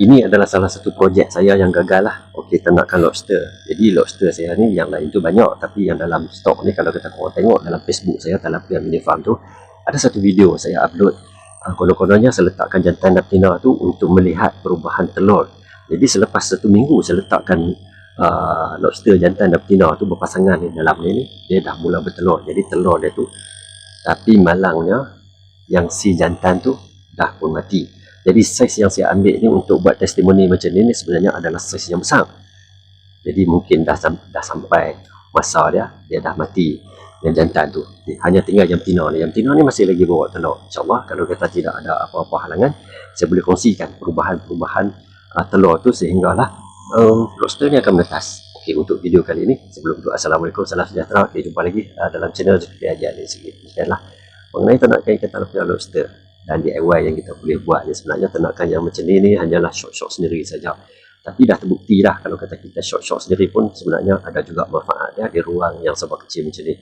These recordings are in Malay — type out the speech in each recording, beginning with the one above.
ini adalah salah satu projek saya yang gagal lah. Okey, ternakan lobster. Jadi lobster saya ni yang lain tu banyak. Tapi yang dalam stok ni kalau kita korang tengok dalam Facebook saya, Talapian Mini Farm tu, ada satu video saya upload. Uh, Konon-kononnya saya letakkan jantan dan betina tu untuk melihat perubahan telur. Jadi selepas satu minggu saya letakkan uh, lobster jantan dan betina tu berpasangan ni dalam ni, ni dia dah mula bertelur. Jadi telur dia tu tapi malangnya yang si jantan tu dah pun mati. Jadi saiz yang saya ambil ni untuk buat testimoni macam ni, ni sebenarnya adalah saiz yang besar. Jadi mungkin dah dah sampai masa dia, dia dah mati yang jantan tu. Hanya tinggal yang betina ni. Yang betina ni masih lagi bawa telur. InsyaAllah kalau kita tidak ada apa-apa halangan, saya boleh kongsikan perubahan-perubahan uh, telur tu sehinggalah um, lobster ni akan menetas. Okey, untuk video kali ini, sebelum tu Assalamualaikum, salam sejahtera. Okay, jumpa lagi uh, dalam channel Zulkifli Haji Ali sikit. Demikianlah. Mengenai ternakan ikan talapia lobster dan DIY yang kita boleh buat ni sebenarnya ternakan yang macam ni ni hanyalah short-short sendiri saja. Tapi dah terbukti dah kalau kata kita short-short sendiri pun sebenarnya ada juga manfaat dia di ruang yang sebab kecil macam ni.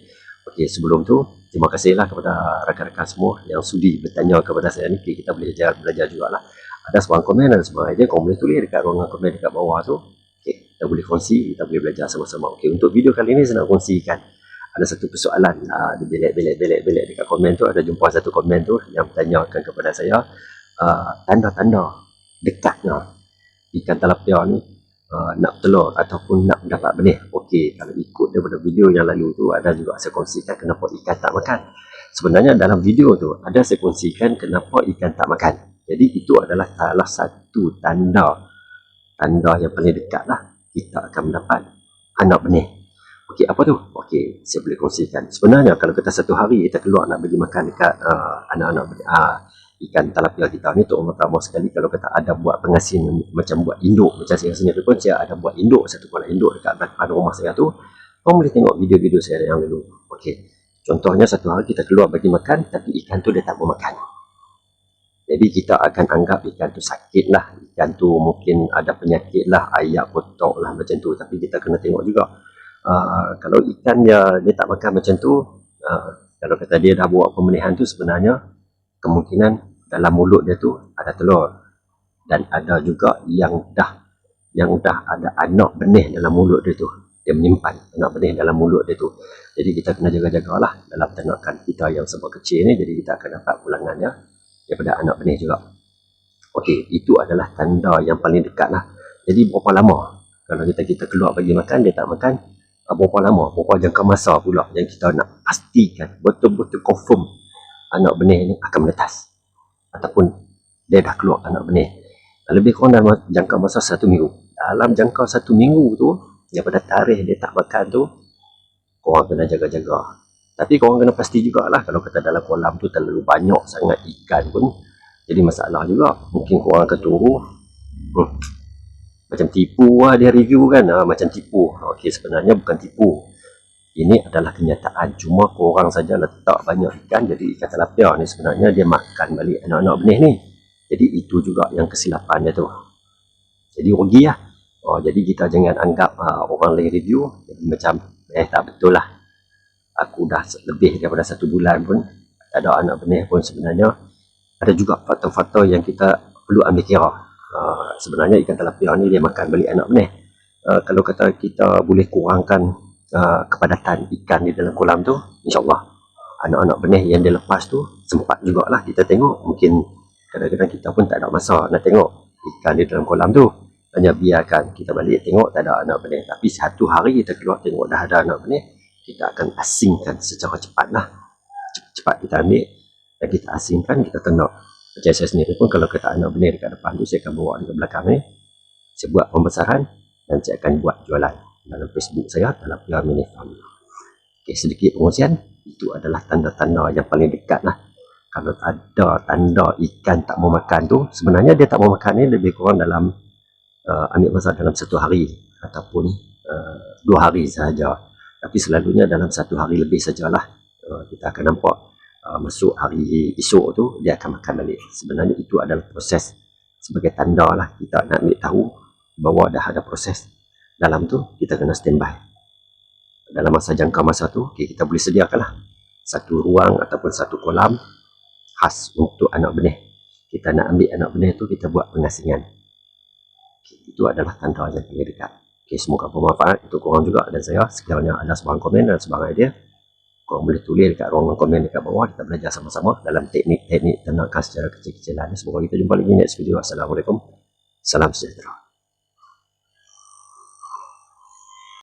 Okey, sebelum tu terima kasihlah kepada rakan-rakan semua yang sudi bertanya kepada saya ni. Kita boleh belajar, belajar jugalah. Ada sebuah komen dan sebuah idea boleh tulis dekat ruangan komen dekat bawah tu. Okey, kita boleh kongsi kita boleh belajar sama-sama. Okey, untuk video kali ni saya nak kongsikan ada satu persoalan uh, di belek-belek-belek dekat komen tu ada jumpa satu komen tu yang bertanyakan kepada saya uh, tanda-tanda dekatnya ikan talapia ni uh, nak telur ataupun nak dapat benih. Okey kalau ikut daripada video yang lalu tu ada juga saya kongsikan kenapa ikan tak makan. Sebenarnya dalam video tu ada saya kongsikan kenapa ikan tak makan. Jadi itu adalah salah satu tanda tanda yang paling dekat lah kita akan mendapat anak benih Okey, apa tu? Okey, saya boleh kongsikan. Sebenarnya kalau kita satu hari kita keluar nak bagi makan dekat uh, anak-anak uh, ikan talapia kita ni tu pertama sekali kalau kita ada buat pengasin macam buat induk macam saya sendiri pun saya ada buat induk satu kolam induk dekat belakang rumah saya tu kau boleh tengok video-video saya yang dulu okey contohnya satu hari kita keluar bagi makan tapi ikan tu dia tak makan jadi kita akan anggap ikan tu sakit lah ikan tu mungkin ada penyakit lah ayak kotok lah macam tu tapi kita kena tengok juga uh, kalau ikan dia dia tak makan macam tu uh, kalau kata dia dah buat pemenihan tu sebenarnya kemungkinan dalam mulut dia tu ada telur. Dan ada juga yang dah yang dah ada anak benih dalam mulut dia tu. Dia menyimpan anak benih dalam mulut dia tu. Jadi kita kena jaga-jagalah dalam ternakan kita yang sebab kecil ni. Jadi kita akan dapat pulangannya daripada anak benih juga. Okey, itu adalah tanda yang paling dekat lah. Jadi berapa lama? Kalau kita kita keluar bagi makan, dia tak makan, berapa lama, berapa jangka masa pula yang kita nak pastikan betul-betul confirm anak benih ni akan menetas. Ataupun dia dah keluar anak benih. Lebih kurang dalam jangka masa satu minggu. Dalam jangka satu minggu tu daripada tarikh dia tak makan tu korang kena jaga-jaga. Tapi korang kena pasti jugalah kalau kata dalam kolam tu terlalu banyak sangat ikan pun. Jadi masalah juga. Mungkin korang akan tunggu. Hmm, macam tipu lah dia review kan. Ha, macam tipu. Ok sebenarnya bukan tipu. Ini adalah kenyataan. Cuma korang saja letak banyak ikan jadi ikan tilapia ni sebenarnya dia makan balik anak-anak benih ni. Jadi itu juga yang kesilapan dia tu. Jadi rugi lah. Oh, jadi kita jangan anggap uh, orang lain review. Jadi macam eh tak betul lah. Aku dah lebih daripada satu bulan pun ada anak benih pun sebenarnya. Ada juga faktor-faktor yang kita perlu ambil kira uh, sebenarnya ikan tilapia ni dia makan balik anak benih. Uh, kalau kata kita boleh kurangkan uh, kepadatan ikan di dalam kolam tu, insyaAllah anak-anak benih yang dia lepas tu sempat jugalah kita tengok. Mungkin kadang-kadang kita pun tak ada masa nak tengok ikan di dalam kolam tu. Hanya biarkan kita balik tengok tak ada anak benih. Tapi satu hari kita keluar tengok dah ada anak benih, kita akan asingkan secara cepat lah. Cepat-cepat kita ambil dan kita asingkan, kita tenok macam saya sendiri pun kalau kata anak benih dekat depan tu saya akan bawa dekat belakang ni. Saya buat pembesaran dan saya akan buat jualan dalam Facebook saya dalam Pia Mini Farm. Okay, sedikit pengungsian itu adalah tanda-tanda yang paling dekat lah. Kalau ada tanda ikan tak mau makan tu sebenarnya dia tak mau makan ni lebih kurang dalam uh, ambil masa dalam satu hari ataupun uh, dua hari sahaja. Tapi selalunya dalam satu hari lebih sajalah uh, kita akan nampak Uh, masuk hari esok tu dia akan makan balik. Sebenarnya itu adalah proses sebagai tanda lah kita nak ambil tahu bahawa dah ada proses. Dalam tu kita kena standby. Dalam masa jangka masa tu okay, kita boleh sediakan lah. Satu ruang ataupun satu kolam khas untuk anak benih. Kita nak ambil anak benih tu kita buat pengasingan. Itu adalah tanda yang paling dekat. Okay, semoga bermanfaat untuk korang juga dan saya. Sekiranya ada sebarang komen dan sebarang idea, korang boleh tulis dekat ruangan komen dekat bawah. Kita belajar sama-sama dalam teknik-teknik tenangkan secara kecil-kecilan. Semoga kita jumpa lagi next video. Assalamualaikum. Salam sejahtera.